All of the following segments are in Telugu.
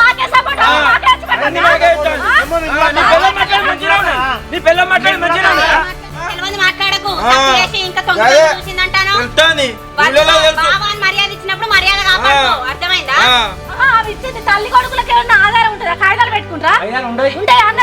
మాకే సపోర్ట్ నీ మాట్లాడి మంచిగా మాట్లాడకు. ఇంకా చూసిందంటాను. అని మర్యాద ఇచ్చినప్పుడు మర్యాద. అర్థమైందా? ఇచ్చేది తల్లి కొడుకులకి ఏమన్నా ఆధారం ఉంటుందా? కాగితాలు పెట్టుకుంటారా? ఉంటాయా అన్న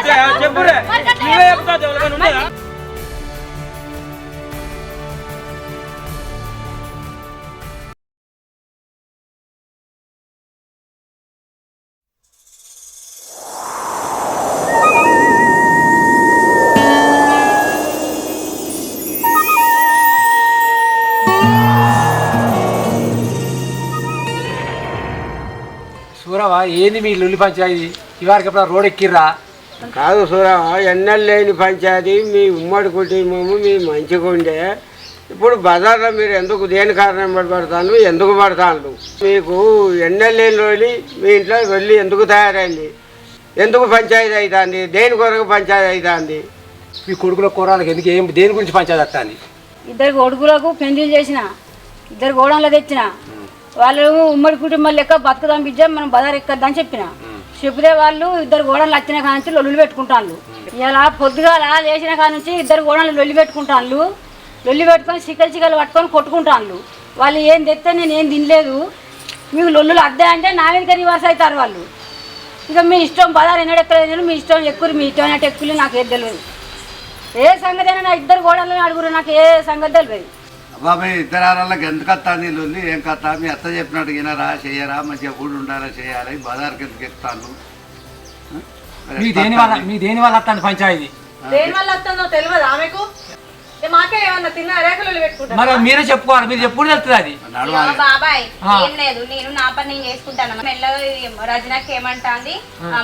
సూరవా ఏంది మీ లొల్లి పంచాయతీ? ఇవారికి ఎప్పుడు రోడ్ ఎక్కిర్రా? కాదు సూరా ఎన్నెళ్ళు లేని పంచాయతీ. మీ ఉమ్మడి కుటుంబము మీ మంచిగా ఉండే ఇప్పుడు బజార్లో మీరు ఎందుకు దేని కారణం పడతాను ఎందుకు పడతాను మీకు ఎన్నెళ్ళు లేని రోజు మీ ఇంట్లో వెళ్ళి ఎందుకు తయారైంది? ఎందుకు పంచాయతీ అవుతుంది దేని కొరకు పంచాయతీ అవుతుంది మీ కొడుకుల కూరలకు ఎందుకు ఏం దేని గురించి పంచాయతీ వస్తుంది? ఇద్దరు కొడుకులకు పెళ్ళిళ్ళు చేసిన. ఇద్దరు గోడంలో తెచ్చిన. వాళ్ళు ఉమ్మడి కుటుంబం లెక్క బతుకుదాం బిడ్డ మనం బజార్ ఎక్కద్దని చెప్పిన. చెప్తే వాళ్ళు ఇద్దరు గోడలు వచ్చిన కాడ నుంచి లొల్లు పెట్టుకుంటాను ఇలా పొద్దుగాల లేచిన కాడ నుంచి ఇద్దరు గోడలు లొల్లి పెట్టుకుంటాను లొల్లి పెట్టుకొని చిక్కలు చిక్కలు పట్టుకొని కొట్టుకుంటాను వాళ్ళు ఏం తెస్తే నేను ఏం తినలేదు. మీకు లొల్లులు అద్దే అంటే నా మీద రివర్స్ అవుతారు వాళ్ళు. ఇక మీ ఇష్టం బజార్ ఎన్నడూ ఎక్కలేదు మీ ఇష్టం ఎక్కువ మీ ఇష్టం అంటే ఎక్కువ నాకు ఏది తెలియదు ఏ సంగతి అయినా నా ఇద్దరు గోడలను అడుగురు నాకు ఏ సంగతి తెలియదు బాబాయ్ ఇద్దరు ఆరాళ్ళకి ఎందుకు వస్తా నీ లొల్లి ఏం కథ మీ అత్త చెప్పినట్టు వినరా చేయరా మంచిగా కూడి ఉండాలా చేయాలి బజార్కి ఎందుకు ఎక్కుతాను మీ దేని వల్ల మీ దేని వల్ల వస్తుంది పంచాయతీ దేని వల్ల వస్తుందో తెలియదు ఆమెకు? మాకే ఏమన్నా తిన్న రేఖలు పెట్టుకుంటా మరి మీరే చెప్పుకోవాలి మీరు ఎప్పుడు తెలుస్తుంది అది? బాబాయ్. ఏం లేదు నేను నా పని నేను చేసుకుంటాను. మెల్లగా రజనకి ఏమంటాంది?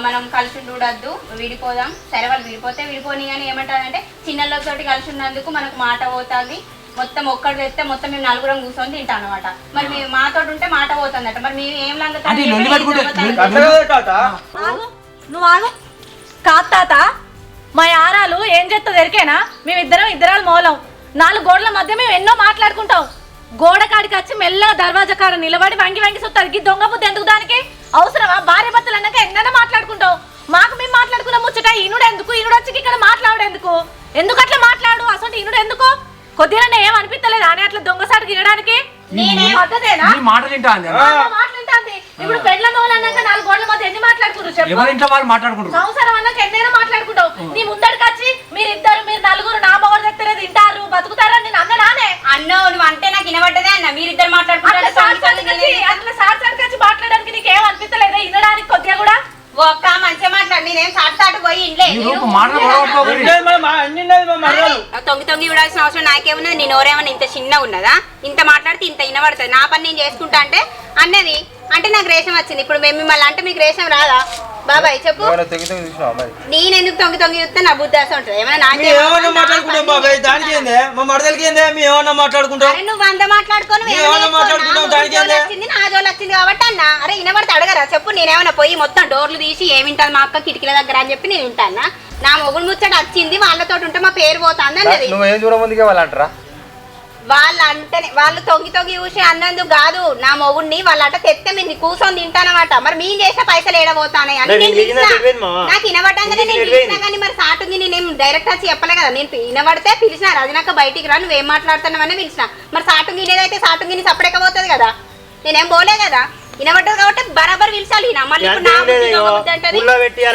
మనం కలిసి ఉండద్దు విడిపోదాం. సరే వాళ్ళు విడిపోతే విడిపోని కానీ ఏమంటారంటే చిన్నలతోటి కలిసి ఉన్నందుకు మనకు మాట పోతుంది. మొత్తం ఒక్కడు తెస్తే మొత్తం మేము నలుగురం కూర్చొని తింటాం అనమాట మరి మేము మాతో ఉంటే మాట పోతుందట. మరి మేము ఏం లంగతాం అంటే ఈ లొల్లి పెట్టుకుంటే అట్లా కదా తాత. ఆగు. నువ్వు ఆగు. కాదు తాత. మా యారాలు ఏం చేస్తుంది ఎరికేనా మేమిద్దరం ఇద్దరాలు మూలం. నాలుగు గోడల మధ్య మేము ఎన్నో మాట్లాడుకుంటాం. గోడ కాడికి వచ్చి మెల్లగా దర్వాజా కాడ నిలబడి వంగి వంగి ఈ దొంగ బుద్ధి ఎందుకు దానికి? అవసరమా? భార్య భర్తలు అన్నాక ఎన్నైనా మాట్లాడుకుంటాం. మాకు మేము మాట్లాడుకున్న ముచ్చట ఈనుడు ఎందుకు ఈనుడు వచ్చి ఇక్కడ మాట్లాడు ఎందుకు ఎందుకు అట్లా మాట్లాడు? అసలు ఈనుడు ఎందుకు కొద్దిగా ఏం అనిపించలేదు అని అట్లా దొంగసాటు తినడానికి? మాటలు వింటా ఇప్పుడు పెళ్ళ మొగలు అన్నాక నాలుగు గోడల మధ్య ఎన్ని మాట్లాడుకున్నారు చెప్పు? ఎవరి ఇంట్లో వాళ్ళు మాట్లాడుకుంటారు? సంవత్సరం అన్నాక ఎన్నైనా మాట్లాడుకుంటావు. నీ ముందడికి వచ్చి మీరు నలుగురు నా తింటారు నేను అన్న నానే అన్నో నువ్వు అంటే నాకు వినబడ్డదే అన్న. మీరిద్దరు అట్లా మాట్లాడుకుంటారు సార్ అట్లా సార్ వచ్చి మాట్లాడడానికి నీకేం అనిపించలేదా వినడానికి కొద్దిగా కూడా? ఒక్క మంచిగా మాట్లాడు. నేనేం సాటు సాటు పోయి ఇంట్లో తొంగి తొంగి విడాల్సిన అవసరం నాకేమున్నది? నేను ఎవరేమన్నా ఇంత చిన్నగా ఉన్నదా? ఇంత మాట్లాడితే ఇంత వినబడుతుంది. నా పని నేను చేసుకుంటా అంటే అన్నది అంటే నాకు రేషం వచ్చింది. ఇప్పుడు మేము మిమ్మల్ని అంటే మీకు రేషం రాదా? బాబాయ్ చెప్పు. నేను ఎందుకు తొంగి తొంగి చూస్తే నా బుద్ధి అసలు ఉంటుంది. ఏమన్నా మేము ఏమన్నా మాట్లాడుకుంటాం బాబాయ్ దానికి ఏందే? మా మరదలకి ఏందే? మేము ఏమన్నా మాట్లాడుకుంటాం? అరే నువ్వు అంత మాట్లాడుకొని మేము ఏమన్నా మాట్లాడుకుంటాం, దానికి ఏంది? వచ్చింది నా జోలు వచ్చింది కాబట్టి అన్న. అరే వినబడితే అడగరా? చెప్పు నేనేమన్నా పోయి మొత్తం డోర్లు తీసి ఏమి వింటాను మా అక్క కిటికీల దగ్గర అని చెప్పి నేను వింటానా? నా మొగుడు ముచ్చట వచ్చింది వాళ్ళతో ఉంటే మా పేరు పోతుంది అన్నది. నువ్వేం చూడముందుకే వాళ్ళు అంటారా వాళ్ళు అంటేనే వాళ్ళు తొంగి తొంగి చూసి అన్నందుకు కాదు నా మొగుడిని వాళ్ళట తెస్తే మీరు కూర్చొని తింటానమాట. మరి మేము చేసే పైసలు ఏడబోతానే అని నేను పిలిచినా. నాకు వినబడ్డాగానే నేను పిలిచినా కానీ మరి సాటుకి నేను డైరెక్ట్ వచ్చి చెప్పలే కదా. నేను వినబడితే పిలిచిన రజనక్క బయటికి రా నువ్వేం మాట్లాడుతున్నావని పిలిచిన. మరి సాటుకి వినేదైతే సాటుకి సపడకపోతుంది కదా? నేనేం పోలే కదా? వినబడ్డది కాబట్టి బరాబర్ పిలిచాలి ఈయన. మళ్ళీ ఇప్పుడు నా బుద్ధి బుద్ధి అంటది. పుల్ల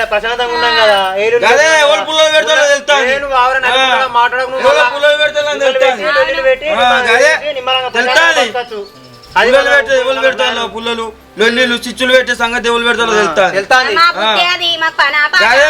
ప్రశాంతంగా ఉన్నాం కదా అదే ఎవరు పుల్లలు పెడతారో తెలుస్తాది. నేను ఆ. మాట్లాడకు నువ్వు ఎవరు. పెట్టి, లొల్లిలు పెట్టి, ఆ, నిమ్మలంగా అదే. తెలుస్తాది. పుల్లలు ఎవరు పెడతారు పుల్లలు లొల్లిలు చిచ్చులు పెట్టే సంగతి తెలుస్తాంది. మా బుద్ధి అది పని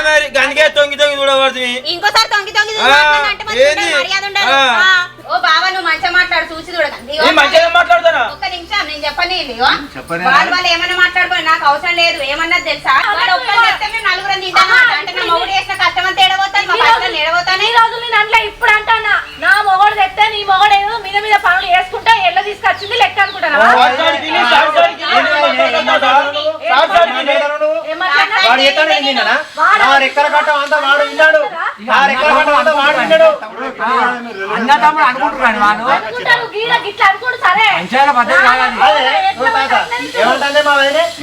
మరి గనికే తొంగి తొంగి చూడబడుతుంది ఇంకోసారి తొంగి తొంగి చూసి ఆ, మాట్లాడినంటే మంచిగా ఏంది? ఉంటుంది, మర్యాద ఉండదు. ఆ. ఆ. ఓ బావ నువ్వు మంచిగా మాట్లాడు చూసి చూడకండి నేను మంచిగా మాట్లాడతానా ఒక్క నిమిషం నేను చెప్పని ఇదిగో. చెప్పనే వాళ్ళు వాళ్ళు ఏమన్నా మాట్లాడుకోని నాకు అవసరం లేదు ఏమన్నది తెలుసా ఒక్కరు చెప్తే మేము నలుగురం తింటాం అంటే నా మొగుడు చేసిన కష్టం అంతా ఏడబోతాను మా కష్టం ఏడబోతానే ఈ రోజు నేను అంట్లో ఇప్పుడు అంటానా నా మొగడు తెస్తే నీ మొగడు మీద మీద పనులు వేసుకుంటా ఎల్ల తీసుకొచ్చింది లెక్క అనుకుంటానా? వాడు ఎత్తాడు నేను తిన్నానా? వాడు నా రెక్కల కట్టం అంతా వాడు విన్నాడు ఆ రెక్కల కట్ట కట్ట వాడు తిన్నాడు. అన్న తమ్ముడు అనుకుంటున్నాను పద్ధతి కాదు మా?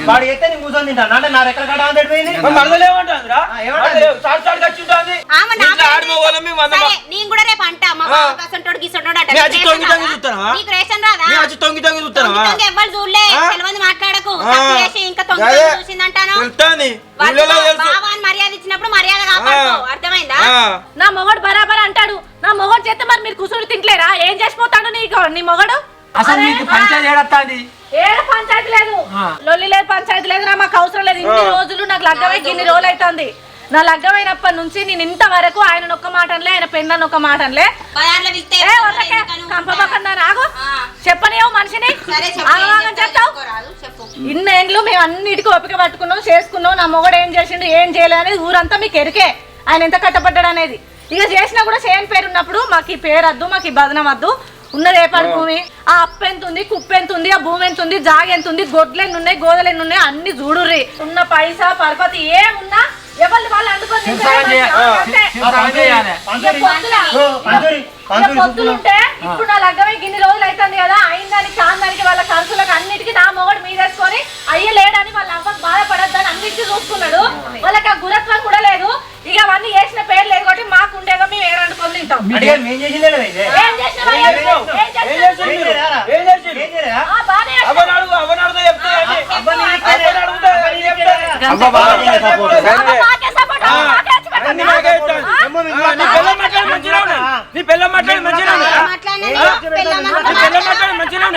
వాడు ఎత్తే కూర్చొని తింటాను అంటే నా రెక్కల పోయింది? ఖర్చు ఉంటుంది. నేను కూడా రేపు అంటా. మా గసంటోడు అంట. అచ్చి తొంగి తొంగి? నీకు రేషన్ రాదా? తొంగి తొంగి తొంగి ఎవ్వరు చూడలే? తెలియదు మాట్లాడకు. ఆ. తప్పు చేసి ఇంకా తొంగి. తొంగి చూసిందంటాను. మర్యాద ఇచ్చినప్పుడు మర్యాద కాపాడుకో. అర్థమైందా. నా మొగడు బరాబర్ అంటాడు. నా మొగడు చేస్తే మరి మీరు కుసుడు తింటలేరా? ఏం చేసిపోతాడు నీకు? నీ మొగడు? అసలు మీకు పంచాయతీ ఏడత్తాంది? ఏడ పంచాయతీ లేదు. లొల్లి లేదు పంచాయతీ లేదు నా మాకు అవసరం లేదు. ఇన్ని రోజులు నాకు లగ్గమై ఇన్ని రోజులు అవుతుంది నా లగ్గమైనప్పటి నుంచి నేను ఇంతవరకు ఆయన ఒక్క మాట అనలే ఆయన పెళ్ళని ఒక మాట అనలే బజార్లో పిలిస్తే ఏ వదలకే, కంపబోకుండా రాగు. చెప్పనివ్వు మనిషిని. చెప్తావు? ఇన్నేళ్ళు మేము అన్నిటికీ ఓపిక పట్టుకున్నాం చేసుకున్నాం. నా మొగడు ఏం చేసిండు ఏం చేయలేదు అనేది ఊరంతా మీకు ఎరికే ఆయన ఎంత కట్టపడ్డాడు అనేది. ఇక చేసినా కూడా చేయని పేరు ఉన్నప్పుడు మాకు ఈ పేరు వద్దు మాకు ఈ బదనం వద్దు. ఉన్న రేపాడు భూమి? ఆ అప్పు ఎంత ఉంది కుప్ప ఎంత ఉంది ఆ భూమి ఎంత ఉంది జాగ ఎంత ఉంది గొడ్లు ఎన్ని ఉన్నాయి గోదలు ఎన్ని ఉన్నాయి అన్ని చూడుర్రి. ఉన్న పైసా పరపతి ఏమున్నా ఎవరిది వాళ్ళు అందుకొని ఇక పొద్దులుంటే ఇప్పుడు నా లగ్గమే గిన్ని రోజులు అవుతుంది కదా అయిందానికి కాందానికి వాళ్ళ ఖర్చులకు అన్నిటికీ నా మొగడు మీదేసుకొని అయ్య లేడని వాళ్ళ అవ్వకు బాధపడద్దని అన్నిటికీ చూసుకున్నాడు వాళ్ళకి ఆ గురత్వం కూడా లేదు. ఇక అవన్నీ చేసిన పేరు లేదు కాబట్టి మాకు ఉండేగా మేము తింటాం? ఏం? ఏం ఏం నీ పిల్ల మాట్లాడి మంచిగా మంచిగా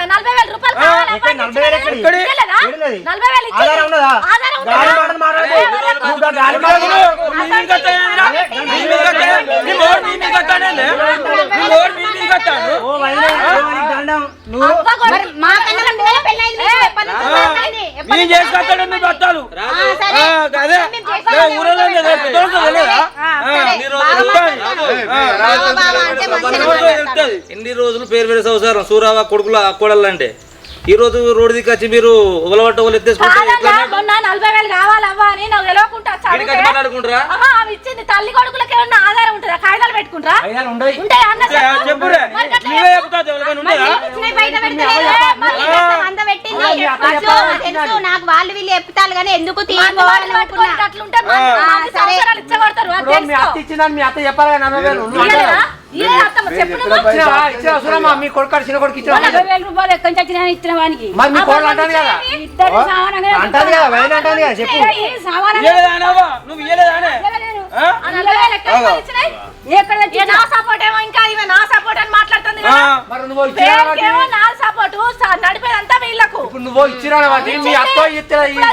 ఉన్నాయా మాట్లాడినా ఆ? నేను పెళ్ళాం నీ అనుకున్నా. పిల్ల మాట్లాడి మంచిగా ఉన్నాయా ఓ బావా, ఏం మాట్లాడినా ఏం నేను? మాట్లాడినది? ఏం మర్యాద ఏం మాట్లాడినా? మొన్న నీకు నా- మాకే ఇచ్చిందా? నలభై వేల రూపాయలు కావాలా? ఇక్కడ నలభై వేలు ఎక్కడి? ఇచ్చిందా? ఇవ్వలేదా? ఏడున్నది? నలభై వేలు ఇచ్చింది. ఆధారం ఉన్నదా? ఆధారం ఉన్నదా? గాలి మాటలు మాట్లాడకు. ఎవరు? నువ్వు గా గాలి మాటలు మాటలు నీ మీద కట్టానేంద్రా? నీ మీద కట్టాను. నీ మోడు నీ మీద కట్టానేంది? నీ మోడు నీ మీద కట్టాను. ఓ, వదిలే, ఓ, నీకు దండం. నువ్వు అవ్వ కూడా- మరి మా కన్నా రెండు వేల పెళ్ళైంది మీకు. ఎప్పటి నుంచి ఆ, పెళ్ళైంది? ఎప్పటి నేను నుంచి చేసి కట్టాను మీ బత్తాలు ఆ, సరే. ఆ, అదే ఏ, ఊరలో లేదా? పెద్దోళ్ళతో తెలియదా? ఆ, ఆ, సరే. నీ బాగా రోజు మాట్లాడతాను. ఆ, బావ, బావ అంటే మంచిగా రోజు మాట్లాడతాను. తెలుస్తుంది. ఎన్ని రోజులు పేరు పేరు సంసారం సూరావ కొడుకుల అక్కోడలంటే ఈ రోజు రోడ్డు దిక్కు వచ్చి మీరు ఉగలబట్ట వాళ్ళు ఎత్తేసుకుంటే కాదన్నా, ఎట్లా మొన్న నలభై వేలు కావాలవ్వా అని నాకు తెలియకుండా వచ్చి ఇక్కడికి అడిగితే, మాట్లాడుకుంటారా ఆహా, అవి ఇచ్చింది తల్లి కొడుకులకి ఏమన్నా ఆధారం ఉంటుందా కాగితాలు పెట్టుకుంటారా ఐదారు ఉండయి ఉంటాయి అన్న ఏ, చెప్పు. చెప్పురే మరి గట్ల నువ్వే చెప్పు. చెప్తావు ఎవరికైనా మరి ఉండేదా నీకు ఇచ్చినవి బయట పెడతలేరు. మరి ఈ గట్ల వంద పెట్టింది. ఆ, మీ అత్త తెలుసు, చెప్పాలి. తెలుసు. నాకు వాళ్ళు వీళ్ళు చెప్తారు కానీ ఎందుకు మందు బాటలు తీసుకోవాలనుకున్నా పట్టుకొని అట్లుంటే మంది- ఆ. మంది సరే. సంవత్సరాలు ఇచ్చగొడతారు అది ఇప్పుడు మీ తెలుసుకో. అత్త ఇచ్చిందని మీ అత్త చెప్పాలి కదా నలభై వేలు నువ్వు ఇయ్యలేదా? అంటావా? ఇయ్యలేదా మీ కొడుకు చిన్న కొడుకు ఇచ్చిన నలభై వేల రూపాయలు ఎక్కడి నుంచి వచ్చినా ఇచ్చిన వానికి. మరి మీ అంటాను కదా? కదా కదా చెప్పు. నువ్వు ఇక నా సపోర్ట్ ఏమో ఇంకా ఇవి నా సపోర్ట్ అని మాట్లాడుతుంది నా సపోర్ట్ నడిపేదంతా వీళ్ళకు. ఇప్పుడు నువ్వు ఇచ్చినా మీ అత్త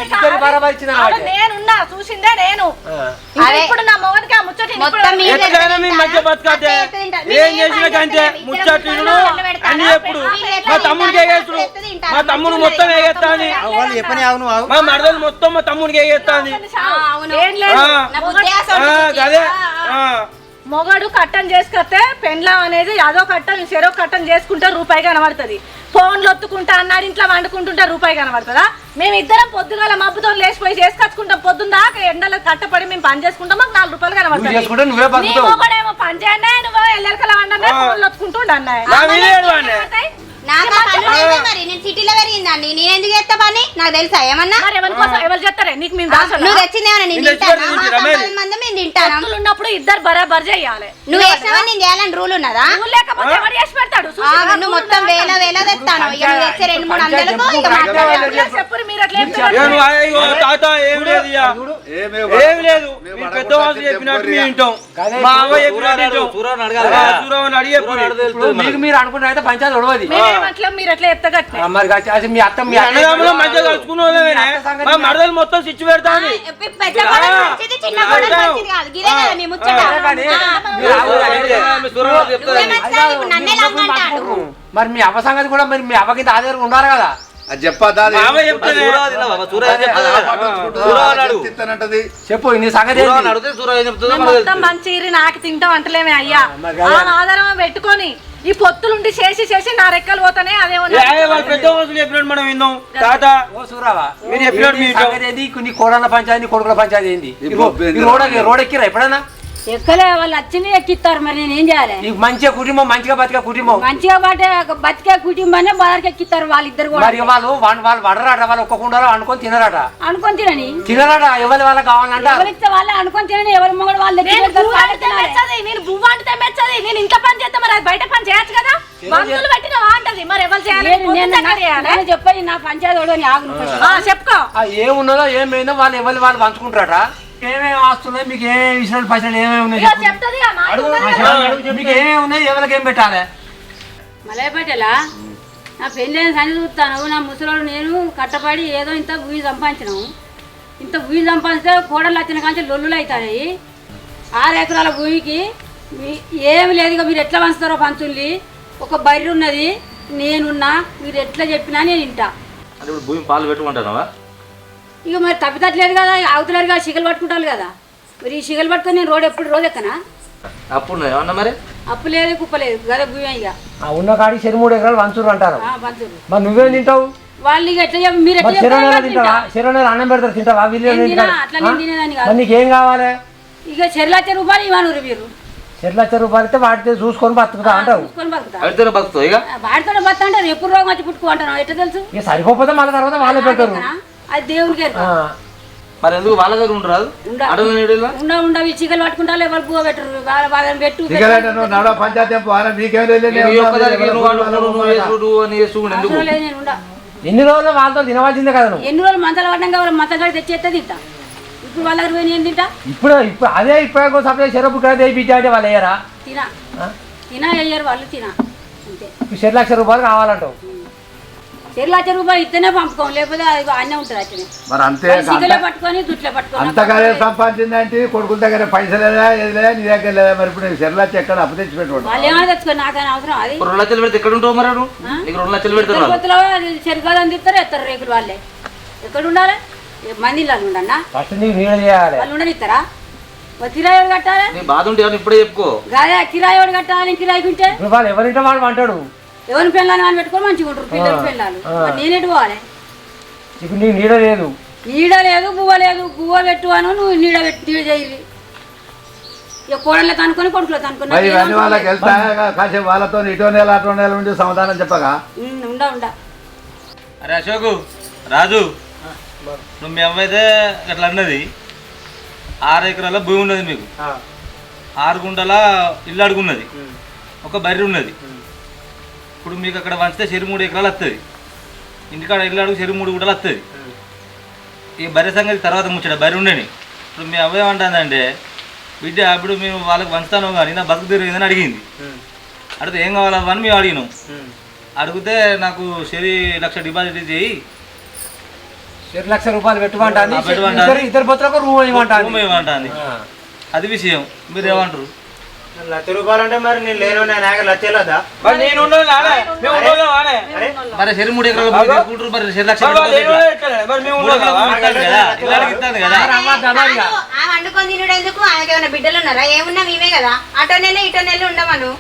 ఇద్దరు. బరాబర్ ఇచ్చిన నేనున్నా చూసిందే నేను. ఇప్పుడు నా మొగనికి ఆ ముచ్చట మొత్తం మధ్య. ఏం చేసినా కంటే ముచ్చట్లు? అన్ని ఎప్పుడు? మా తమ్ముడికి? ఎగేస్తుడు? మా తమ్ముడు మొత్తం ఎగేస్తాని మా మరదలు మొత్తం మా తమ్ముడికి ఎగేస్తాని ఆ, అవును. ఏం లేదు ఆ. నా బుద్ధి అసలు అదే. ఆ. మొగడు కట్టం చేసుకొస్తే పెండ్లం అనేది అదో కట్టం చెరో కట్టం చేసుకుంటే రూపాయి కనబడుతుంది. ఫోన్లు ఒత్తుకుంటా అన్నాడు ఇంట్లో వండుకుంటుంటే రూపాయి కనబడుతుందా? మేము ఇద్దరం పొద్దుగాల మబ్బుతో లేచిపోయి చేసుకొచ్చుకుంటాం పొద్దున్న దాకా ఎండలో కట్టపడి మేము పని చేసుకుంటాం మాకు నాలుగు రూపాయలు కనబడుతుంది మొగడేమో పని చేయండి నువ్వు ఎల్లరికల వండనే ఆ. ఫోన్లు ఒత్తుకుంటుండ అన్నాయి. నాకు ఆ పనులు లేవే మరి నేను సిటీలో పెరిగిందండి నేను ఎందుకు చేస్తా పని? నాకు తెలుసా ఏమన్నా? మరి ఎవరి కోసం ఎవరు చెప్తారే నీకు మేము? నువ్వు తెచ్చిందేమన్నా నేను తింటానా? మా. మంది మేము తింటాను? భక్తులు ఉన్నప్పుడు ఇద్దరు బరాబర్ చేయాలి. నువ్వు వేసినావా నేను చేయాలని రూల్ ఉన్నదా? నువ్వు లేకపోతే ఎవరు చేసి పెడతాడు? ఆ, చూసినా? నువ్వు మొత్తం వేల వేల తెస్తాను. ఇక నువ్వు తెచ్చే రెండు మూడు వందలకు ఇక మాట్లాడాలి ఇలా చెప్పురు మీరు అట్లా ఏ చెప్తున్నారు. నువ్వు ఆ- ఇగో తాత ఏం లేదు ఇక ఏమీ ఏం లేదు. మీరు పెద్ద వాళ్ళు చెప్పినట్టు మీ వింటాం మా అవ్వ చెప్పినట్టు వింటాం సూరాన్ని అడగాలి ఆ, కదా. సూరవ్వని అడిగి చెప్పు. సూరాన్ని అడిగితే ఇప్పుడు. మీకు మీరు అనుకుంటారు అయితే పంచాయతీ ఉడవది మీరు అట్లా ఎత్తగట్లే? మరి మీ అత్త మీ మీ అత్త అన్నదమ్ములు మంచిగా కలుసుకున్న వాళ్ళమేనే మా మరదలు మొత్తం సిచ్చు పెడతాంది. పెద్ద కోడలు మంచిది చిన్న కోడలు మంచిది కాదు. గిరే కదా మీ ముచ్చట. అదే కానీ ఆ. మీరు? ఇప్పుడు నన్నే మరి మీ అవ్వ సంగతి కూడా మరి మీ అవ్వకి ఆధారం ఉండాలి కదా? అది చెప్పదా మా అవ్వ చెప్తేనే సూరా తిన్నావా? సూరా ఏం చెప్తుంది? సూరా అని అడుగు తింటానంటది చెప్పు నీ సంగతి సూరా ఏంటి? అని అడిగితే సూరా ఏం చెప్తుందో మేము మనకు మొత్తం తెలుస్తుంది. మంచి ఇరి నాకు తింటాం అంటలేమే అయ్యా. మరి ఆ కాదు. ఆధారం పెట్టుకొని. ఈ పొత్తులుండి చేసి చేసి నా రెక్కలు పోతానే పెద్ద చెప్పినట్టు మనం తాత ఓ సూరావా. మీరు చెప్పినట్టు ఏంది మీరు సంగతి ఏంది? నీ కోడళ్ళ పంచాయతీ నీ కొడుకుల పంచాయతీ ఏంది? రోడ్ ఎక్కిరా ఎప్పుడైనా ఎక్కలే వాళ్ళు వచ్చింది ఎక్కిస్తారు మరి నేను ఏం చేయాలి? నీకు మంచిగా కుటుంబం మంచిగా బతిక కుటుంబం. మంచిగా బాటే బతికే కుటుంబాన్ని బజార్కి ఎక్కిస్తారు వాళ్ళిద్దరు కూడా. మరి వాళ్ళు వాళ్ళు వాళ్ళు వడరాట వాళ్ళు ఒక్క కుండలో అనుకొని తినరాట. అనుకొని తినని. తినరాట ఎవరి వాళ్ళకి కావాలంట. ఎవరిస్తే వాళ్ళే అనుకొని తినని ఎవరి మొగడు వాళ్ళు నేను అంటే. మెచ్చది నేను ఇంట్లో పని చేస్తే మరి బయట పని చేయొచ్చు కదా? మందులు పెట్టిన అంటది మరి ఎవరు చేయాలి? చెప్పని నా పంచాయతీ చెప్పుకో. ఆ ఏమున్నదో ఏం పోయిందో వాళ్ళు ఎవరి వాళ్ళు పంచుకుంటారట? ఏమేమి ఆస్తున్నాయి మీకు ఏ విషయాలు పైసలు ఏమేమి ఉన్నాయి. మీకు ఏమేమి ఉన్నాయి ఎవరికి ఏం పెట్టాలి? మలయపేటలా? నా పెళ్ళైన సంగతి చూస్తాను నా ముసలోడు నేను కట్టపడి ఏదో ఇంత భూమి సంపాదించినాము ఇంత భూమి సంపాదిస్తే కోడలు వచ్చిన కానీ లొల్లులు అవుతాయి. ఆరు ఎకరాల భూమికి మీ- ఏమి లేదు మీరు ఎట్లా పంచుతారో పంచుల్ని ఒక బర్రె ఉన్నది నేనున్నా మీరు ఎట్లా చెప్పినా నేను ఇప్పుడు భూమి పాలు పెట్టుకుంటానవా ఇక మరి తప్పితట్లేదు కదా అవతలేరు కదా శిగలు పట్టుకుంటారు కదా. మరి ఈ శిగలు పట్టుకొని నేను రోడ్ ఎప్పుడు రోజు ఎక్కనా అప్పుడు ఏమన్నా మరి? అప్పు లేదు కుప్ప లేదు గదే భూమి ఇక. ఆ ఉన్న కాడికి చెరు మూడు ఎకరాలు వంచురు అంటారు. ఆ, పంచులు మరి నువ్వేం తింటావు? వాళ్ళు ఇక ఎట్లా చెప్పి మీరు ఎట్లా మరి చెరువు చెప్తారో నెల తింటావా తింటా. చెరువు నెల అన్నం పెడతారు తింటావా? వీళ్ళు నేను తినా, అట్లా నేను తినేదాన్ని కాదు. మరి నీకేం కావాలి? ఇక రూపాయలు ఇవ్వను మీరు. రూపాయలు అయితే వాటితో చూసుకొని బతుకుతా అంటావు. చూసుకొని బతుకుతా. అడితేనే బతుకుతావు ఇక? వాడితో బతా అంటారు ఎప్పుడు రోగం వచ్చి ఎట్లా తెలుసు? ఇక సరిపోతే మళ్ళీ తర్వాత వాళ్ళే పెడతారు? అది దేవునికి ఎరుక. ఆ. మరి ఎందుకు వాళ్ళ దగ్గర ఉండరాదు ఉండ. అడగని వీడియోలో ఉండ ఉండ ఈ చీకలు పట్టుకుంటారు ఎవరు పువ్వు పెట్టరు వాళ్ళ- వాళ్ళని పెట్టు ఎన్ని రోజులు వాళ్ళతో తినవలసిందే కదా ఎన్ని రోజులు మంచాలు పడ్డం కావాలి మంచగాడి తెచ్చేస్తే తింటా. ఇప్పుడు వాళ్ళ దగ్గర పోయి తింటా? ఇప్పుడు ఇప్పుడు అదే ఇప్పుడు సప్లై చెరుపు కదా బిడ్డ అంటే వాళ్ళు వేయరా తినా. తినా అయ్యారు వాళ్ళు తినా. అంతే. ఇప్పుడు చెరు లక్ష రూపాయలు కావాలంటావు. చెరు లక్ష రూపాయలు ఇస్తేనే పంపుకోం లేకపోతే అది అన్నీ ఉంటుంది అట్లనే. మరి అంతే సిగలే పట్టుకొని దుట్లే పట్టుకొని అంతగానే కొడుకుల దగ్గర పైసలు లేదా ఏది లేదా నీ దగ్గర లేదా? మరి ఇప్పుడు చెర్లచ్చి ఎక్కడ అప్పు తెచ్చి పెట్టుకోండి వాళ్ళు ఏమైనా తెచ్చుకొని నాకైనా అవసరం అది? ఇప్పుడు రెండు లక్షలు పెడితే ఎక్కడ ఉంటావు మరి నువ్వు నీకు రెండు లక్షలు పెడతారు వాళ్ళు. తిరుపతిలో చెరుకు అందిస్తారు ఎత్తారు రేకులు వాళ్ళే. ఎక్కడ ఉండాలి? మంది ఇళ్ళు ఉండన్నా ఫస్ట్ నీకు నీడ చేయాలి. వాళ్ళు ఉండనిస్తారా? మరి కిరాయి కట్టాలి? నీ బాధ ఉంటే ఇప్పుడే చెప్పుకో. కిరాయి కట్టాలి? కిరాయికి ఉంటే ఇప్పుడు వాళ్ళు ఎవరింటే వాళ్ళు అంటాడు ఎవరి పిల్లలు అని పెట్టుకొని మంచిగా ఉంటారు పిల్లలు. మరి నేనేటి పోవాలి? ఇప్పుడు నీకు నీడ లేదు. నీడ లేదు బువ్వ లేదు. బువ్వ పెట్టు అను నువ్వు నీడ పెట్టి నీడ చేయాలి. ఇక కోడళ్ళకి అనుకొని కొడుకులకు అనుకుని మరి ఇవన్నీ వాళ్ళకి వెళ్తా కాసేపు వాళ్ళతో ఇటో నెల అటో నెల ఉండి సమాధానం చెప్పగా? ఉండ ఉండ. అరే అశోకు రాజు నువ్వు మీ అమ్మ అయితే అట్లా అన్నది. ఆరు ఎకరాల భూమి ఉన్నది మీకు. ఆరు గుంటల ఇల్లు అడుగున్నది. ఒక బర్రె ఉన్నది. ఇప్పుడు మీకు అక్కడ వంచితే చెరు మూడు ఎకరాలు వస్తుంది ఇంటికాడ ఇల్లు అడుగు చెరు మూడు గుంటలు వస్తుంది ఈ బర్రె సంగతి తర్వాత ముచ్చట బర్రె ఉండని ఇప్పుడు మీ అవ్వ ఏమంటుందంటే బిడ్డ ఇప్పుడు మేము వాళ్ళకి వంచుతాను కానీ నా బతుకు తిరిగిందని అడిగింది. అడిగితే ఏం కావాలా అని మేము అడిగినాం. అడిగితే నాకు శరి లక్ష డిపాజిట్ చేయి. చెరు లక్ష రూపాయలు పెట్టుకుంటాను. ఇద్దరు రూమ్ ఇవ్వమంటాను అది విషయం. మీరు ఏమంటారు లక్ష రూపాయలు అంటే మరి నేను లేను లక్ష మరి మరి మూడు ఎకరాల తీసుకుంటారు మరి లక్ష మరి? మరి మేము వండుకొని తినడు ఎందుకు బిడ్డలు ఉన్నారా? ఏమున్నా మేమే కదా. అటో నెల ఇటో నెల ఉండమను.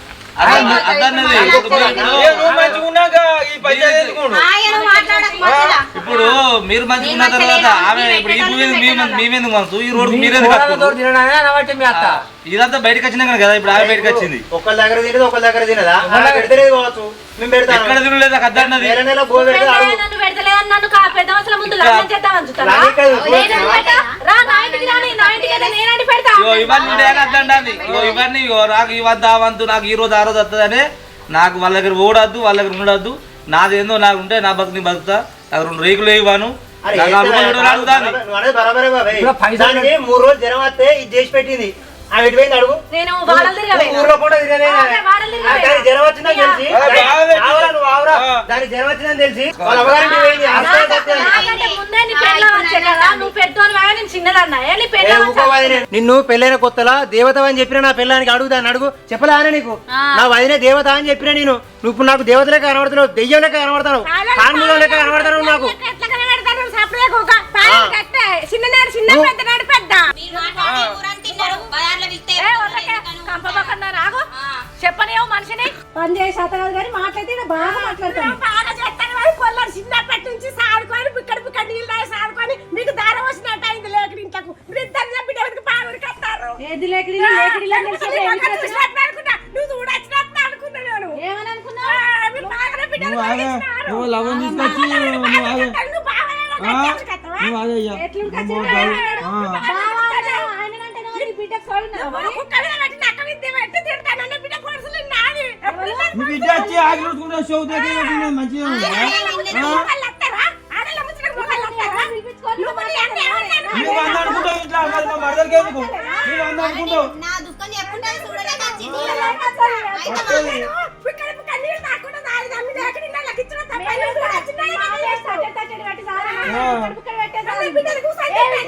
ఇప్పుడు మంచిగా మీరు మంచుకున్న తర్వాత ఆమె ఇప్పుడు ఈ భూమి మీ మేమెందుకు మనసు? ఈ రోడ్డు మీరేందుకు ఇదంతా బయటకు వచ్చినాక కదా ఇప్పుడు ఆమె బయటకు వచ్చింది. ఒకళ్ళ దగ్గర తినదు ఒకళ్ళ దగ్గర తినదా ఆమె పెడితేనే కావచ్చు. మేము పెడతాం. ఎక్కడ తినలేదు నాకు అద్దన్నది వేరే నెల గో పెడితే అడుగు. నన్ను పెడతలేదని నన్ను కా- పెద్ద మనుషుల ముందు లగ్నం చేద్దామని చూస్తావా? లాగే కాదు, నేనేం పెట్టా? రా నా ఇంటికి రాని నా ఇంటికి అయితే నేనండి పెడతా. ఇగో ఇవన్నీ ఉండే అద్దండి ఇగో ఇవన్నీ ఇగో నాకు ఈ వద్ద ఆ వంతు నాకు ఈ రోజు ఆ రోజు వస్తుందని నాకు వాళ్ళ దగ్గర ఓడద్దు వాళ్ళ దగ్గర ఉండొద్దు. నాదేందో నాకు ఉంటే నా బతుకు నీ బతుకుతా. నాకు రెండు రేకులు దానికి మూడు రోజులు జ్వరం వస్తే ఇది చేసి పెట్టింది. ఆమె ఎటు పోయింది అడుగు. నేను వాడలు ఊర్లో కూడా తిరగలేదు? జ్వరం వచ్చిందని తెలిసి. ఆవురా నువ్వు ఆవురా. జ్వరం వచ్చిందని తెలిసి. వాళ్ళ పోయింది. నిన్ను పెళ్ళైన కొత్తలా దేవత అని చెప్పిన నా పెళ్ళానికి అడుగుదాన్ని అడుగు. చెప్పలే అని నీకు. నా వదినే దేవత అని చెప్పిన నేను. నువ్వు నాకు దేవత లెక్క కనబడుతున్నావు దెయ్యం లెక్క కనబడతావు కాన్మూలం లెక్క కనబడతావు నాకు సపరేట్ ఒక పాలన కట్ట. చిన్ననాడు చిన్న పెద్దనాడు పెద్ద కంపబోకుండా రాగు. చెప్పనేవు మనిషిని. పని చేసి అతను కానీ మాట్లాడితే బాగా మాట్లాడతాను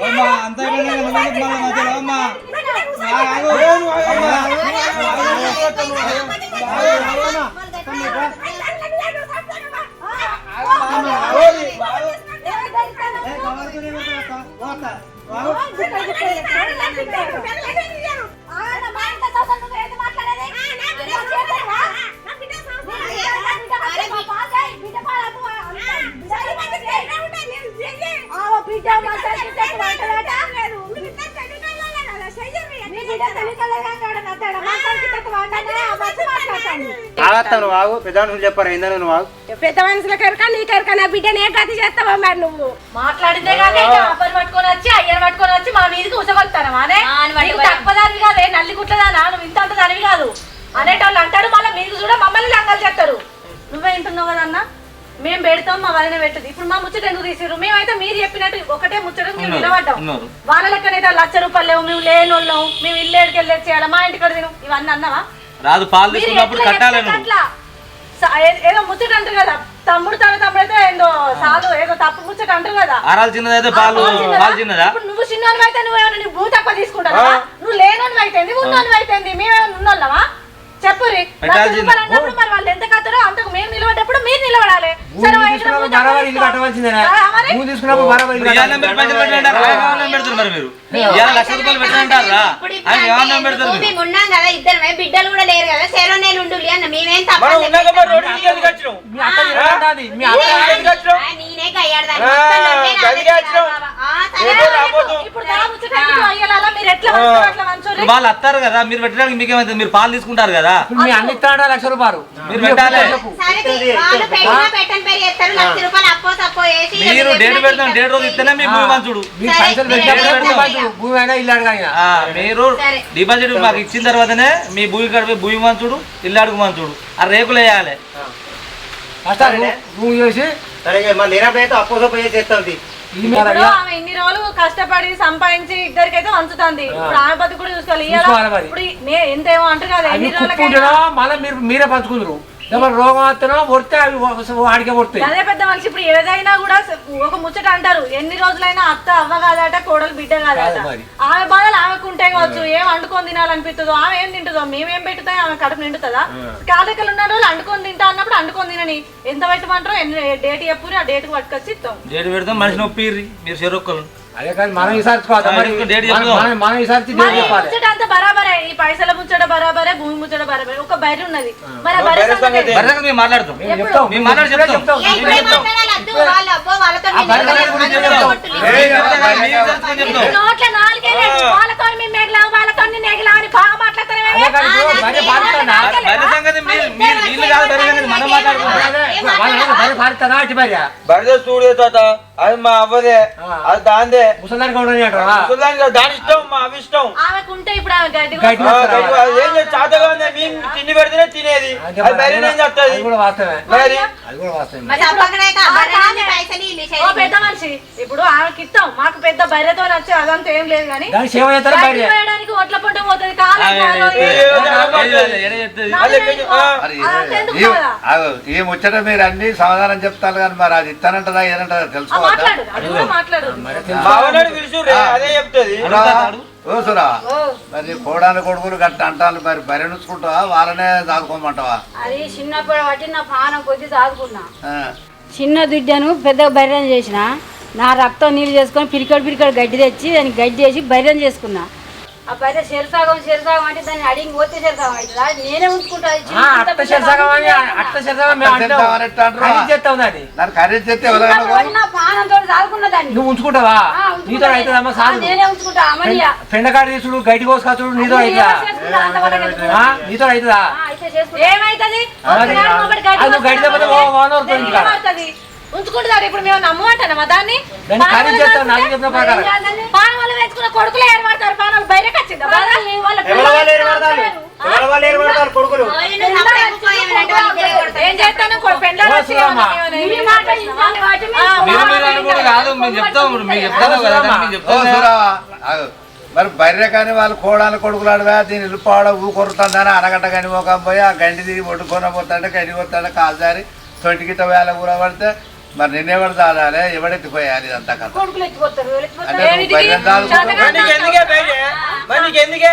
అమ్మా అంత అయిపోయినా కదా, మళ్ళీ మళ్ళీ మధ్యలో నువ్వు ఆగు పెద్ద మనుషులు చెప్పారు ఏందని నువ్వు ఆగు పెద్ద మనుషుల కనుక నీ కనుక నా బిడ్డని ఏ గతి చేస్తావా మరి నువ్వు? మాట్లాడిందే కాక ఇంకా అబ్బని పట్టుకొని వచ్చి అయ్యని పట్టుకొని వచ్చి మా మీదకి ఉసగొలుతాను అనే? ఆ, అని పట్టుకొని. నీకు తక్కువ దానివి కాదే నల్లి కుట్లదానా నువ్వు ఇంత అంత దానివి కాదు. అనేటోళ్ళు అంటారు మళ్ళీ మీకు కూడా మమ్మల్ని లంగలు చెప్తారు నువ్వే వింటున్నావు కదా అన్న మేము పెడతాం మా వదిన పెట్టదు ఇప్పుడు మా ముచ్చట ఎందుకు తీసిర్రు? మేమైతే మీరు చెప్పినట్టు ఒకటే ముచ్చట మేము నిలబడ్డాం. వాళ్ళ లెక్కనైతే లక్ష రూపాయలు లేవు మేము లేని వాళ్ళం మేము ఇల్లు ఏడుకి వెళ్ళి చేయాలి మా ఇంటికి తిను. ఇవన్నీ అన్నావా? రాదు పాలు తీసుకున్నప్పుడు ఎట్లా కట్టాలి చెప్తే నువ్వు. అట్లా? స- ఏ- ఏదో ముచ్చట అంటారు కదా. తమ్ముడు తన తమ్ముడు అయితే ఏందో సాలు ఏదో తప్పు ముచ్చట అంటారు కదా. ఆరాలు చిన్నదైతే పాలు? పాలు చిన్నదా? ఇప్పుడు నువ్వు చిన్నోనివి అయితే నువ్వేమైనా నీ భూ తక్కువ తీసుకుంటావా నువ్వు లేనోనివి అయితే ఉన్నోనివి అయితే మేమేమైనా ఉన్నోళ్ళమా? మరి వాళ్ళు ఎంత కట్టారో అంతకు మేము మీరు నిలబడాలి. సరే, ఉన్నాం కదా ఇద్దరమే. బిడ్డలు కూడా లేరు కదా ఉండు అన్న. మేమేం ఎందుకు వచ్చినావు? నేనే కయ్యాడదాన్ని. సరే. ఇప్పుడు మీరు ఎట్లా అట్లా వాళ్ళు వస్తారు కదా మీరు పెట్టడానికి మీకేమైతే మీరు పాలు తీసుకుంటారు కదా? మీ అన్ని ఇస్తాడా లక్ష రూపాయలు మీరు పెట్టాలి. సరే తీ, వాళ్ళు పెట్టినా పెట్టని పేరు చేస్తారు లక్ష రూపాయలు అప్పో తప్పో వేసి మీరు డేట్ పెడతాం డేట్ రోజు ఇస్తేనే మీ భూమి మంచుడు. మీ సరే, పైసలు నేను పెట్టినప్పుడు పెడతా. భూమి అయినా ఇల్లు అడగాలి ఆ, మీరు సరే. డిపాజిట్ మాకు ఇచ్చిన తర్వాతనే మీ భూమి కడిపి భూమి మంచుడు ఇల్లు అడుగు మంచుడు. ఆ రేకులు వేయాలి. ఫస్ట్ చేసి సరే ఇక మళ్ళీ లేనప్పుడు అయితే అప్పు సొప్పు చేసి చేస్తాం ఇప్పుడు ఆమె ఇన్ని రోజులు కష్టపడి సంపాదించి ఇద్దరికైతే వంచుతుంది. ఇప్పుడు ఆమె బతుకు కూడా చూసుకోవాలి. చూసుకోవాలి మరి. ఇప్పుడు ఈ- నే- ఎంత ఏమో అంటారు కదా ఎన్ని రోజులకైనా. మీరు మీరే పంచుకుందరు. ఎవరు రోగం వస్తున్నా వస్తే అవి వాడికే పడుతాయి. అదే పెద్ద మనిషి ఇప్పుడు ఏదైనా కూడా ఒక ముచ్చట అంటారు. ఎన్ని రోజులైనా అత్త అవ్వ కాదట కోడలు బిడ్డ కాదట. మరి. ఆమె బాధలు ఆమెకు ఉంటాయి కావచ్చు. ఏం వండుకొని తినాలనిపిస్తుందో ఆమె ఏం తింటుందో మేమేం పెట్టుతాయి ఆమె కడుపు నిండుతుందా? కాలికలు ఉన్న రోజులు అండుకొని తింటా అన్నప్పుడు అండుకొని తినని. ఎంత పెట్టమంటారో ఎన్ని డేట్ చెప్పురి ఆ డేట్ పట్టుకొచ్చి ఇస్తాం. డేట్ పెడతాం మనిషిని ఒప్పిర్రి. మీరు చెరొక్కలు అదే కానీ మనం విసారించుకోవాలి మనం- విసారించి డేట్ చెప్పాలి ముచ్చట అంతా బరాబరే ఈ పైసల ముచ్చట బరాబరే భూమి ముచ్చట బరాబరే ఒక బైరు ఉన్నది మరి బర్రె సంగతి మేము మాట్లాడతాం మేము చెప్తాం మాట్లాడి చెప్తాం. నోట్ల వాళ్ళతో వాళ్ళతో నెగలా అని బాగా మాట్లాడతారే చూడే తాత అది మా అవ్వదే అది దాందే ముసలానికి ఉండని అంటారా ముసలానికి దాని ఇష్టం మా అవిష్టం ఆమెకు ఉంటే ఇప్పుడు ఆమె గడ్డి గడ్డి ఆ, వస్తారా? గడ్డి- అది ఏం చేసి చాతగా ఉంది మేము తిండి పెడితేనే తినేది. అంతే అది మరి, బయట ఏం అది చెప్తుంది కూడా వాస్తవమే. మరి? అది కూడా వాస్తవమే. మరి తప్పకనే కా, ఆ, బర్రెలన్నీ కాదే. పైసలు ఇల్లు ఓ చేయాలి. పెద్ద మనిషి. ఇప్పుడు ఆమెకి ఇస్తాం మాకు పెద్ద బర్రెతో నచ్చి అదంతా ఏం లేదు కానీ దాని సేవ చేస్తారా గడ్డి భార్య వేయడానికి ఒట్ల పొంట పోతుంది. కాలం కాలం, ఏ- మరి కాదా? అన్ని సమాధానం చెప్తారు కానీ మరి అది ఇస్తానంటారా ఏనంటారా ఆ, తెలుసుకోవద్దా మాట్లాడు అది కూడా మాట్లాడు మావనాడు పిలుచు రే అదే చెప్తుంది ఓ సురా మరి కోడాలి కొడుకులు గట్ట అంటాను మరి భరణించుకుంటావా వాళ్ళనే దాదుకోమంటావా అది చిన్నప్పుడు బట్టి నా పానం కొద్ది సాదుకున్నా. ఆ. చిన్న దుడ్డను పెద్ద బర్రెను చేసిన నా రక్తం నీళ్ళు చేసుకొని పిరికడు పిరికడు గడ్డి తెచ్చి దానికి గడ్డి వేసి బర్రెను చేసుకున్నా. శరసాగం శరసాగం అంటే దాన్ని అడిగి పోతే శరసాగం అవుతుంది అది నేనే ఉంచుకుంటా అట్ట శరసాగం అని. అట్ట శరసాగం చేస్తాం చేస్తే పానంతో దాన్ని నువ్వు ఉంచుకుంటావా. నీతో అవుతుందమ్మా నేనే ఉంచుకుంటా. పెండకాడ తీసుడు గైటి కోసుకొచ్చుడు నీతో అవుతుందా ఆ, నీతో అవుతుందా ఏమైతుంది? ఉంచుకుంటున్నారు. ఇప్పుడు మేము నమ్మంటామా దాన్ని? దాన్ని ఖరీదు చేస్తాం నాకు చెప్పిన ప్రకారం. పాన వాళ్ళు పెంచుకున్న కొడుకులు ఏర్పడతారు. పాన వాళ్ళు బయటకు వచ్చిందా ఏం చేస్తాను? మీరు బర్రె కానీ వాళ్ళు కోడాలు కొడుకులాడువా? దీని ఇల్లు పాడ ఊ కొరుతుందని అనగంట కానీ ఒక పోయి ఆ గండి దిగి ఒడ్డుకొని పోతాడు గండి పోతాడు కాలు జారి తొంటికిట వేల ఊర పడితే మరి నిన్నెవరు చాలాలి ఎవడెత్తిపోయాలి ఇదంతా కథ? అంటే నువ్వు ఎందుకే బయట ఎందుకే?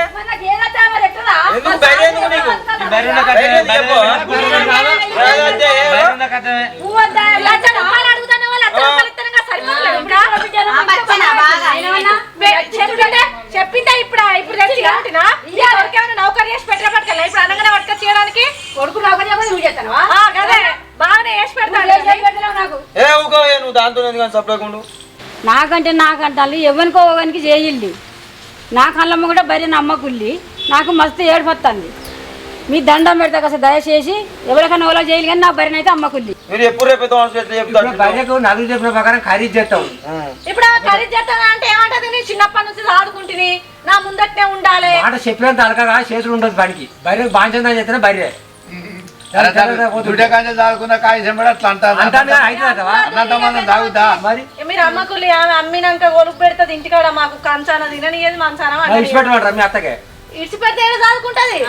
ఎందుకు బయట ఎందుకు నీకు? చెప్పు? చెప్పిందే ఇప్పుడు? ఇప్పుడు తెచ్చి కావటినా ఎవరికేమైనా నౌకరీ చేసి పెట్టే పట్టుకెళ్ళా? ఇప్పుడు అనగానే పట్టుకొచ్చి చేయడానికి కొడుకు నాకు చెప్పి నువ్వు బాగానే వేసి పెడతాను నాకు. ఏ ఊకో ఏ నువ్వు దాంతో నాకంటే నాకంటాను ఎవరికో ఒకరికి చేయిల్లి. నా కళ్ళమ్మ కూడా బరి నమ్మకుల్లి. నాకు మస్తు ఏడుపొస్తుంది మీ దండం పెడతా కదా దయచేసి ఎవరికైనా ఓలా చేయాలి కానీ నా బరిని అయితే అమ్మకుల్లి. మీరు ఎప్పుడు రేపు నలుగురు చెప్పిన ప్రకారం ఖరీదు చేస్తాం ఇప్పుడు ఖరీదు చేస్తాను అంటే ఏమంటది? నీ చిన్నప్పటి నుంచి చదువుకుంటుని నా ముందట్నే ఉండాలి. మాట చెప్పినంత అలకగా చేసుడు ఉండదు పనికి బయటకు బాంచందా చేస్తేనే బయట. మరి? మీరు అమ్మకులు ఆమె అమ్మినాక కొలుపు పెడుతుంది ఇంటికాడ మాకు కంచాన తిననియదు మంచాన మరి ఇచ్చిపెట్టమంటారా మీ అత్తకే? ఇడిచిపెడితే చదువుకుంటది.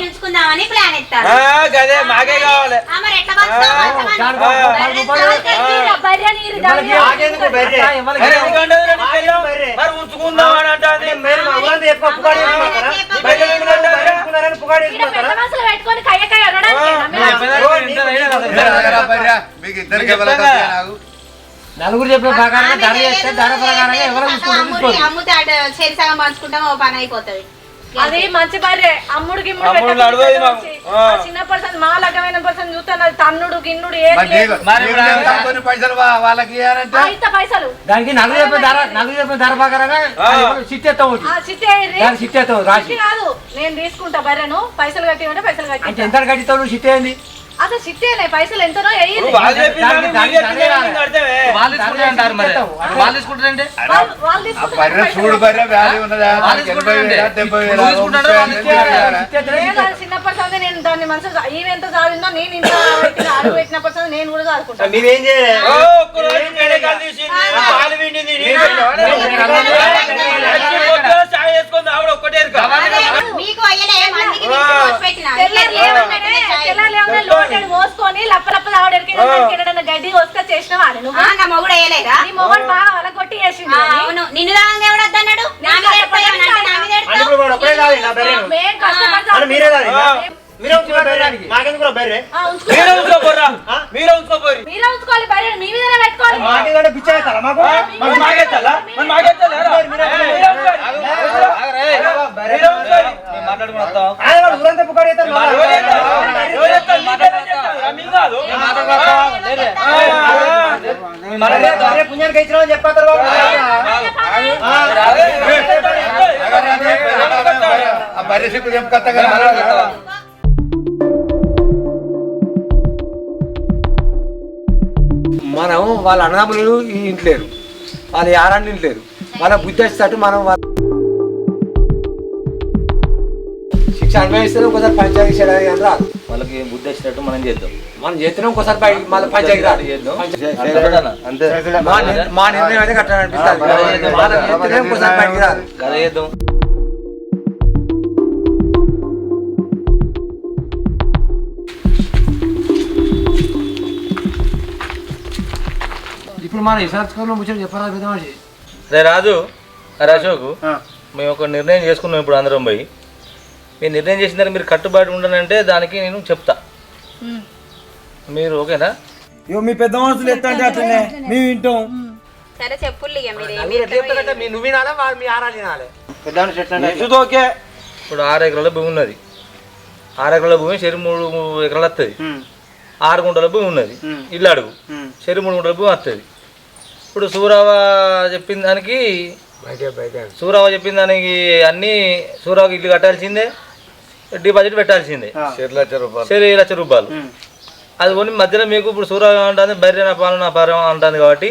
ఉంచుకుందామని ప్లాన్ మాకే కావాలి? మీకు ఇద్దరికి నలుగురు చెప్పిన ప్రకారంగా ధర చేస్తే ధర ప్రకారంగా ఎవరు చూసుకుంటారు అమ్ముడి చూసుకోండి అమ్ముతే అటు చెరి సగం పంచుకుంటాం ఓ పని అయిపోతుంది. అది మంచి బర్రె అమ్ముడు గిమ్ముడు చిన్న పర్సన్ మా లగ్గమైన పర్సన్ చూస్తాను. అది తన్నుడు గిన్నుడు ఏది పైసలు వాళ్ళకి పైసలు. దానికి నలుగురు చెప్పిన ధర నలుగురు చెప్పిన ధర ప్రకారంగా సిట్ ఎత్తాం ఒకటి ఆ చిట్టే దానికి సిట్ ఎత్తాం రాసి. చిట్టి కాదు. నేను తీసుకుంటా బర్రెను. పైసలు కట్టి పైసలు అంటే కట్టి ఎంత కట్టిస్తావు నువ్వు సిట్ ఏంది? అసలు చిట్టేనే పైసలు ఎంతనో రాలే. వాళ్ళు తీసుకుంటారు అంటారు మరి వాళ్ళు తీసుకుంటారంటే వాళ్ళు వాళ్ళు ఆ తీసుకుంటారు బర్రె చూడు బర్రె వ్యాలీ ఉన్నదా వాళ్ళు దానికి ఎనభై వేల తీసుకుంటారండి. డెబ్బై వేల నువ్వు తీసుకుంటారా? వాళ్ళు ముప్పై వేల తీసుకుంటారా? సిట్ ఎత్తనే నేను సిట్ అది చిన్నప్పటి సంది నేను దాన్ని మంచిగా ఈమె ఎంత చదివిందో నేను ఇంత పెట్టిన అడుగు పెట్టినప్పటి సంది నేను కూడా చదువుకుంటాను మేమేం చేయలే మీకు అయ్యలే మందికి. తెల్లారి లేవగానే తెల్లారి లేవగానే లోటెడు పోసుకొని లప్ప లప్ప ఎక్కడైనా గడ్డి వస్తే చేసిన నువ్వు ఆ, నా మొగుడు వేయలేదా నీ మొగడు బాగా వలగొట్టి వేసిండు ఆ, అవును నిన్ను దాంగా ఎవడద్దన్నాడు మీద మీద మేం మీరే ఉంచుకోపోయి మీరే ఉంచుకోవాలి బర్రె మీ మీదనే పెట్టుకోవాలి మాకేందంటే పిచ్చ అవుతారా మాకు మరి మరి ఊరంతా పుణ్యానికి ఇచ్చినామని చెప్పారు చెప్పుకొస్తా మనం వాళ్ళ అన్నదమ్ములు ఇంట్లేరు వాళ్ళ యారాన్ని ఇంట్లేరు వాళ్ళ బుద్ధి వచ్చేటట్టు మనం ఒకసారి పంచాయతీ చేయడానికి రాదు. వాళ్ళకి బుద్ధి వచ్చినట్టు మనం చేద్దాం. మనం చేస్తున్నాం ఒకసారి బయట మళ్ళీ పంచాయతీ రాదు. చేద్దాం. మా నిర్- మా నిర్ణయం అయితే కట్టాలని అనిపిస్తుంది. మనం చేస్తేనే ఒకసారి బయటికి రాదు. గద చేద్దాం. ఇప్పుడు మన ఇసాస్కర్లో ముచ్చట రే రాజు అరే అశోక్ మేము ఒక నిర్ణయం చేసుకున్నాం ఇప్పుడు అందరం పోయి. మీరు నిర్ణయం చేసిన తర్వాత మీరు కట్టుబాటు ఉండనంటే దానికి నేను చెప్తా. మీరు ఓకేనా? ఇగో మీ పెద్ద మనుషులు ఎత్తంటే అట్లనే. మేము వింటాం. సరే చెప్పులు ఇక మీరు ఎట్లా నువ్వు వినాలే మీ ఆరాలు వినాలి? ఇది ఓకే ఇప్పుడు ఆరు ఎకరాల భూమి ఉన్నది. ఆరు ఎకరాల భూమి చెరు మూడు ఎకరాలు వస్తుంది ఆరు గుంటల భూమి ఉన్నది. ఇల్లు అడుగు. చెరు మూడు గుంటల భూమి వస్తుంది ఇప్పుడు సూరావ చెప్పిన దానికి సూరావ చెప్పిన దానికి అన్ని సూరావకి ఇల్లు కట్టాల్సిందే. డిపాజిట్ పెట్టాల్సిందే. చెరు లక్ష రూపాయలు. సరే లక్ష రూపాయలు. అది కొని మధ్యలో మీకు ఇప్పుడు సూరావ అంటుంది బర్రె నా పాలన నా పారం అంటుంది కాబట్టి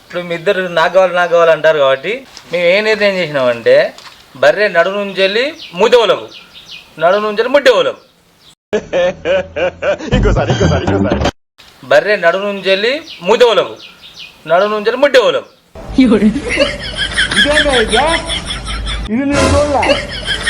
ఇప్పుడు మీ ఇద్దరు నాకు కావాలి నాకు కావాలి అంటారు కాబట్టి మేము ఏ నిర్ణయం చేసినామంటే బర్రె నడు నుంచి వెళ్ళి ముద్దెవలకు నడు నుంచి వెళ్ళి ముద్దెవలకు బర్రె నడు నుంచి వెళ్ళి ముద్దెవలకు నడు నుంచి వెళ్ళి మాకెందుకే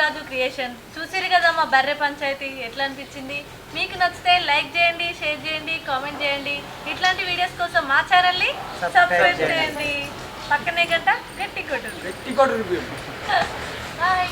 రాజు క్రియేషన్. చూసిరు కదా మా బర్రె పంచాయతీ ఎట్లా అనిపించింది? మీకు నచ్చితే లైక్ చేయండి షేర్ చేయండి కామెంట్ చేయండి. ఇట్లాంటి వీడియోస్ కోసం మా ఛానల్ని సబ్స్క్రైబ్ చేయండి. పక్కనే గంట గట్టి కొట్టు. గట్టి కొట్టు. బాయ్